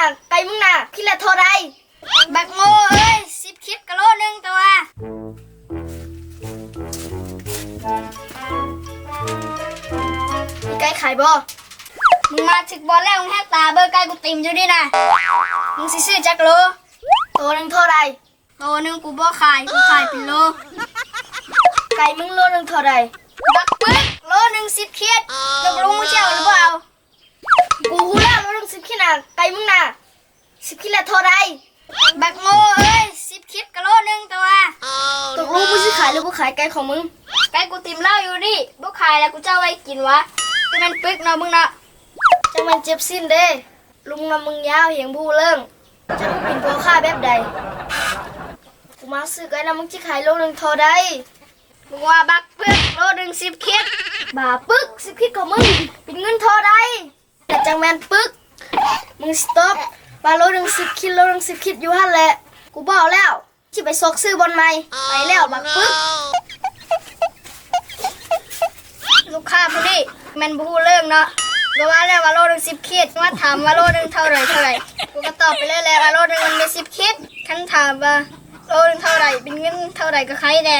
น่ไปมึงน่ะคิดละเท่าไรบกโง่เอ้ยสิบคลิปกะโลหนึ่งตัวมีไก่ข่บ่มึงมาถึกบอลแล้วมึงแหกตาเบอร์ไก่กูติมอยู่ดินะมึงสิซื้อจักโลตัวหนึ่งเท่าไรตัวหนึ่งกูบ่ขายกูขายเป็นโลไก่มึงโลหนึ่งเท่าไรบักปึ๊กโลหนึ่งสิบคลิปตรู้มึงเชียวหรือเปล่า ไก่มึงน่ะสิบเคียดละเท่าไรบักโง่เอ้ยสิบเคียดกับโลหนึงตัวตกลงมึงสิขายหรือกูขายไก่ของมึงไก่กูติ่มเหล้าอยู่ดิบ่ขายแล้วกูจะเอาไว้กินวะจะมันปึ๊กเนาะมึงเนาะจะมันเจ็บสิ้นเด้ลุงนำมึงยาวเหียงผู้เลิ่งจะมึงเป็นพ่อค้าแบบใดกูมาซื้อไก่แล้วมึงจะขายโลหนึงเท่าใดมึงว่าบักปึ๊กโลหนึงสิบคิดบาปึ๊กสิบคิดของมึงเป็นเงินเท่าใดแต่จังแมนปึ๊ก มึงสต็อปบาโลหนึงสิบคิดโลหนึงสิบคิดอยู่หั่นแหละ กูบอกแล้วที่ไปซกซื้อบอลใหม่ไปแล้วบักปึ๊กลูกค้าผู้นี้แมันบรูเรื่องเนาะก็ว่าแล้วว่าโลหนึงสิบคิดว่าถามว่าโลหนึงเท่าไหรเท่าไหรกูก็ตอบไปเลยแหละว่าโลหนึงมันมีสิบคิดคันถามว่าโลหนึงเท่าไหรเป็นเงินเท่าไหรก็ใครแน่